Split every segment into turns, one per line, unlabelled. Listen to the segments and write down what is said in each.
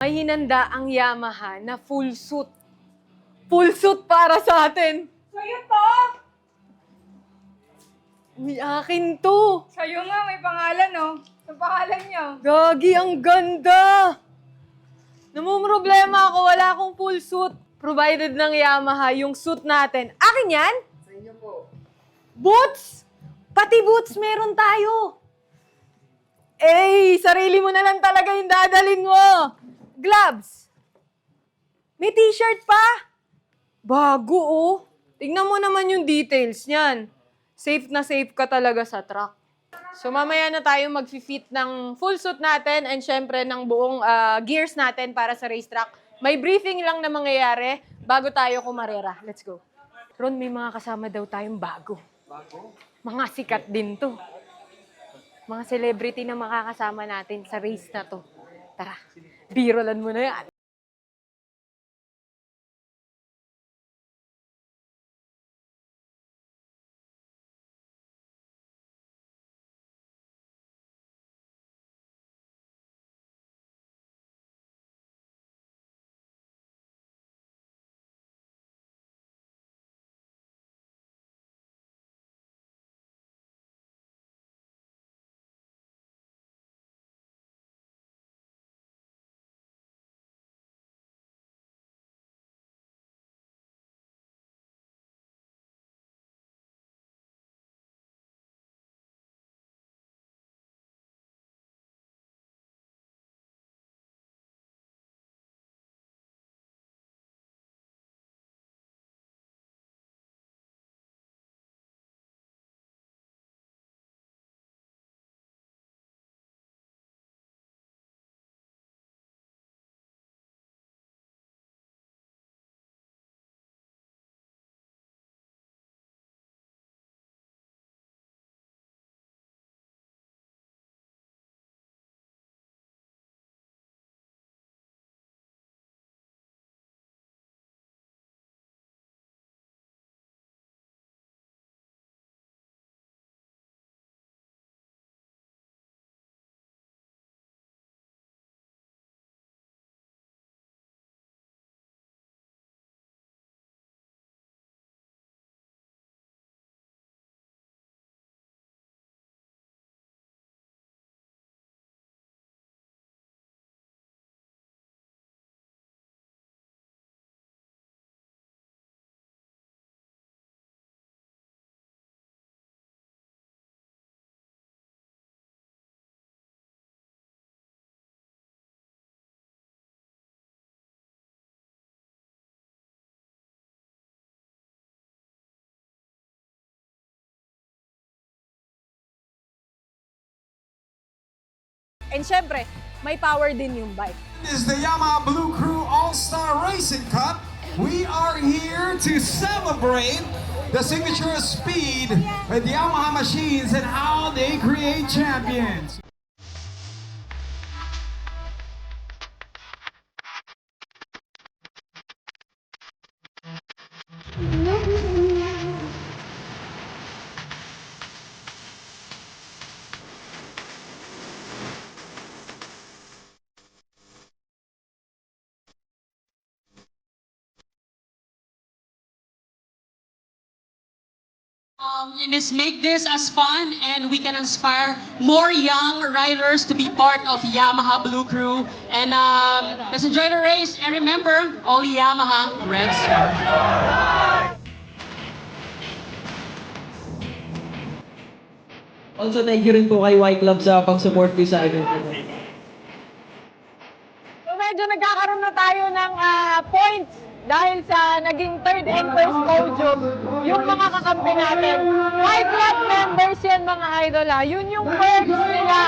May hinanda ang Yamaha na full suit. Full suit para sa atin.
Sa'yo to!
Uy, akin to.
Sa'yo nga, may pangalan, oh. Sa pangalan niyo.
Gagi, ang ganda! Namumroblema ako, wala akong full suit. Provided ng Yamaha yung suit natin. Akin yan? Sa inyo po. Boots! Pati boots meron tayo. Eh, sarili mo na lang talaga yung dadalin mo. Gloves. May t-shirt pa. Bago, oh. Tingnan mo naman yung details niyan. Safe na safe ka talaga sa truck. So mamaya na tayo mag-fit ng full suit natin and syempre ng buong ah, gears natin para sa racetrack. May briefing lang na mangyayari bago tayo kumarera. Let's go. Ron, may mga kasama daw tayong bago. Bago? Mga sikat din to. Mga celebrity na makakasama natin sa race na to. Tara, birolan mo na yan. And syempre, may power din yung bike.
is the Yamaha Blue Crew All-Star Racing Cup. We are here to celebrate the signature of speed with Yamaha machines and how they create champions.
Um, and is make this as fun and we can inspire more young riders to be part of Yamaha Blue Crew. And um, let's enjoy the race and remember, all Yamaha Red Star.
Also, thank you rin po kay White Club sa pang-support ko sa akin.
So medyo nagkakaroon na tayo ng ah, points dahil sa naging third and first podium yung mga kakampi natin. Five club members yan mga idol ha. Yun yung perks nila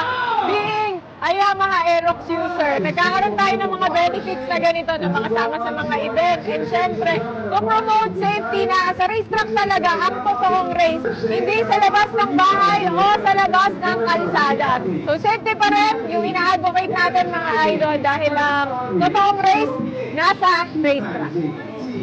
being ay mga Aerox user. Nagkakaroon tayo ng mga benefits na ganito na makasama sa mga event. And syempre, to promote safety na sa racetrack talaga ang totoong race. Hindi sa labas ng bahay o sa labas ng kalsada. So safety pa rin yung ina-advocate natin mga idol dahil ang totoong race nasa racetrack.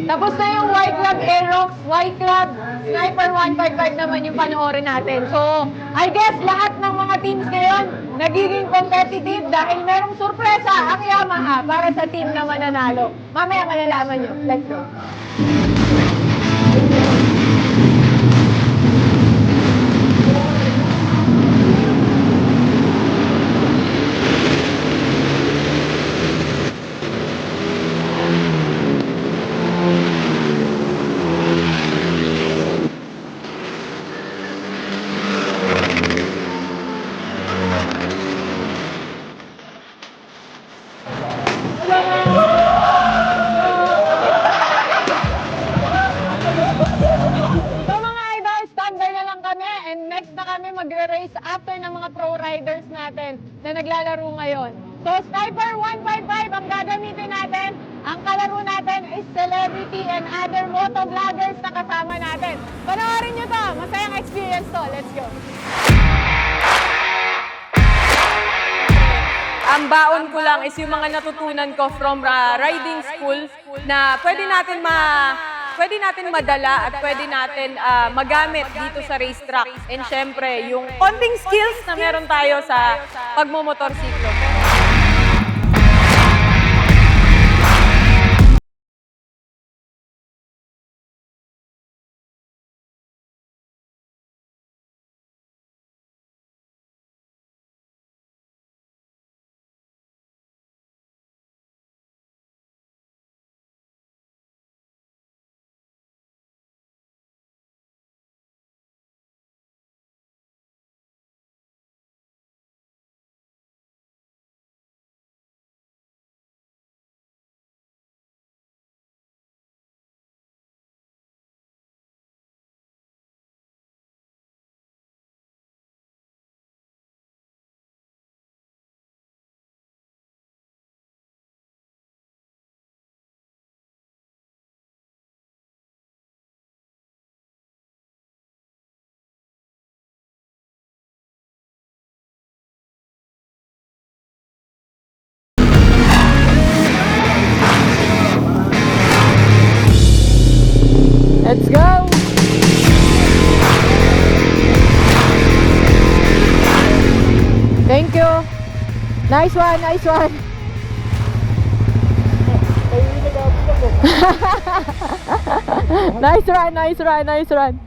Tapos na yung White Club Aerox, White Club Sniper 155 naman yung panoorin natin. So, I guess lahat ng mga teams ngayon nagiging competitive dahil merong sorpresa ang Yamaha para sa team na mananalo. Mamaya malalaman nyo. Let's go. So Sniper 155 ang gagamitin natin. Ang kalaro natin is celebrity and other moto vloggers na kasama natin. Panoorin nyo to, masayang experience to. Let's go! Ang baon ko lang is yung mga natutunan ko from uh, riding school na pwede natin ma pwede natin madala at pwede natin uh, magamit dito sa racetrack. And syempre, yung konting skills na meron tayo sa pagmumotorsiklo. Nice one, nice one. nice run, nice run, nice run.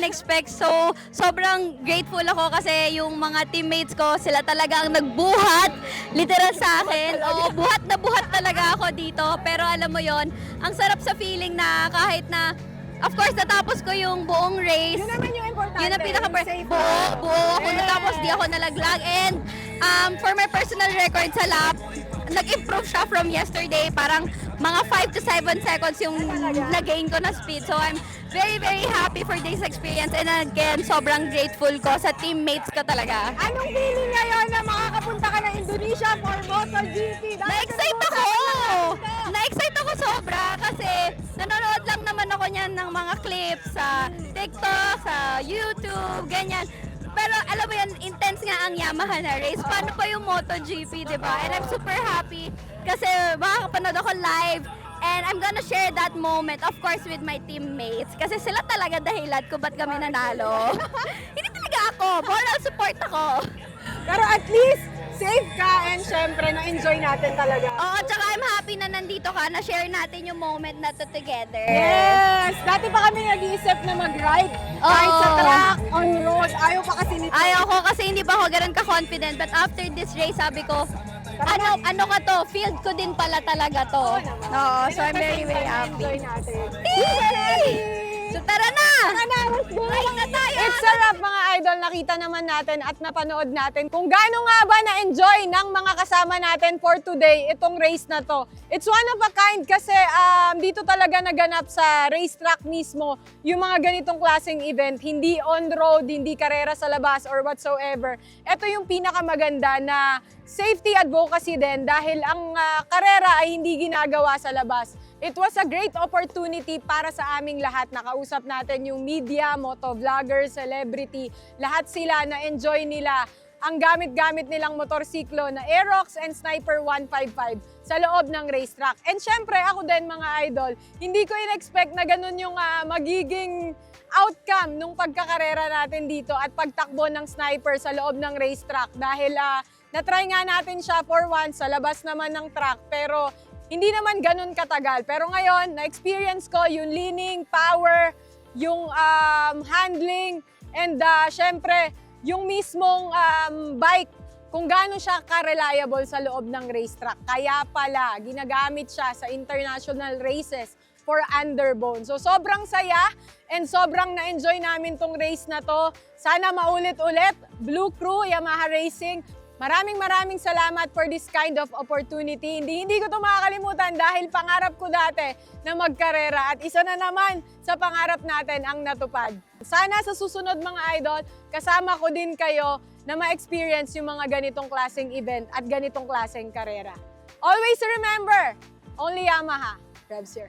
In-expect. So, sobrang grateful ako kasi yung mga teammates ko, sila talaga ang nagbuhat, literal sa akin. Oo, buhat na buhat talaga ako dito. Pero alam mo yon ang sarap sa feeling na kahit na, of course, natapos ko yung buong race.
Yun naman yung importante.
Yun ang pinaka
safe
buo, buo ako natapos, di ako nalaglag. And um, for my personal record sa lap, nag-improve siya from yesterday. Parang mga 5 to 7 seconds yung nag-gain ko na speed. So I'm very, very happy for this experience. And again, sobrang grateful ko sa teammates ko talaga.
Anong feeling ngayon na makakapunta ka ng Indonesia for MotoGP?
Na-excite ako! Na-excite ako sobra kasi nanonood lang naman ako niyan ng mga clips sa TikTok, sa YouTube, ganyan. Pero alam mo yan, intense nga ang Yamaha na race. Paano pa yung MotoGP, di ba? And I'm super happy kasi makakapanood ako live And I'm gonna share that moment, of course, with my teammates. Kasi sila talaga dahilan kung ba't kami nanalo. Hindi talaga ako. Moral support ako.
Pero at least, safe ka and syempre, na-enjoy natin talaga.
Oo, tsaka I'm happy na nandito ka, na share natin yung moment na to together.
Yes! Dati pa kami nag-iisip na mag-ride. Kahit sa
Oo.
track, on road, ayaw pa kasi nito.
Ayaw ko kasi hindi pa ako ganun ka-confident. But after this race, sabi ko, ano, ano ka to? Field ko din pala talaga to. Oo, so I'm very, very
Enjoy
happy.
natin.
Yay! So tara na!
Tara na, let's go!
Na tayo!
It's a wrap mga idol. Nakita naman natin at napanood natin kung gaano nga ba na-enjoy ng mga kasama natin for today itong race na to. It's one of a kind kasi um, dito talaga naganap sa racetrack mismo yung mga ganitong klaseng event. Hindi on-road, hindi karera sa labas or whatsoever. Ito yung pinakamaganda na safety advocacy din dahil ang ah, karera ay hindi ginagawa sa labas. It was a great opportunity para sa aming lahat. Nakausap natin yung media, motovloggers, celebrity, lahat sila na enjoy nila ang gamit-gamit nilang motorsiklo na Aerox and Sniper 155 sa loob ng racetrack. And syempre, ako din mga idol, hindi ko in-expect na ganun yung ah, magiging outcome nung pagkakarera natin dito at pagtakbo ng sniper sa loob ng racetrack dahil ah, na-try nga natin siya for once sa labas naman ng track pero hindi naman ganun katagal. Pero ngayon, na-experience ko yung leaning, power, yung um, handling, and uh, syempre, yung mismong um, bike, kung gaano siya ka-reliable sa loob ng racetrack. Kaya pala, ginagamit siya sa international races for underbone. So sobrang saya and sobrang na-enjoy namin tong race na to. Sana maulit-ulit. Blue Crew, Yamaha Racing, Maraming maraming salamat for this kind of opportunity. Hindi, hindi ko ito makakalimutan dahil pangarap ko dati na magkarera at isa na naman sa pangarap natin ang natupad. Sana sa susunod mga idol, kasama ko din kayo na ma-experience yung mga ganitong klaseng event at ganitong klaseng karera. Always remember, only Yamaha. Revs here.